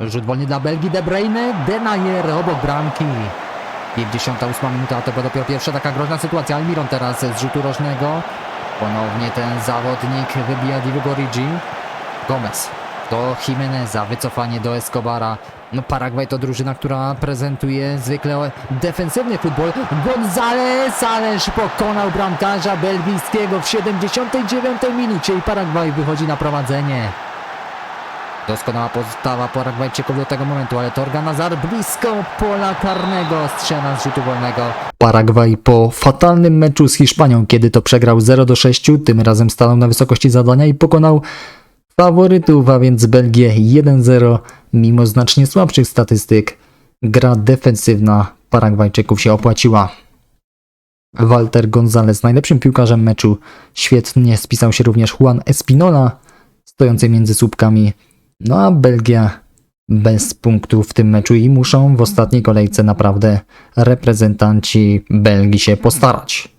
Rzut wolny dla Belgii, De Bruyne, Denayer obok bramki. 58 minuta, to była dopiero pierwsza taka groźna sytuacja. Almiron teraz z rzutu rożnego. Ponownie ten zawodnik wybija Divock Origi. Gomez do Jimeneza, wycofanie do Escobara. No Paragwaj to drużyna, która prezentuje zwykle defensywny futbol. González, ależ pokonał bramkarza belgijskiego w 79 minucie i Paragwaj wychodzi na prowadzenie. Doskonała postawa Paragwajczyków do tego momentu, ale Torgan Nazar blisko pola karnego strzela z rzutu wolnego. Paragwaj po fatalnym meczu z Hiszpanią, kiedy to przegrał 0 do 6, tym razem stanął na wysokości zadania i pokonał faworytów, a więc Belgię 1-0, mimo znacznie słabszych statystyk. Gra defensywna Paragwajczyków się opłaciła. Walter González, najlepszym piłkarzem meczu, świetnie spisał się również Juan Espinola, stojący między słupkami. No a Belgia bez punktów w tym meczu i muszą w ostatniej kolejce naprawdę reprezentanci Belgii się postarać.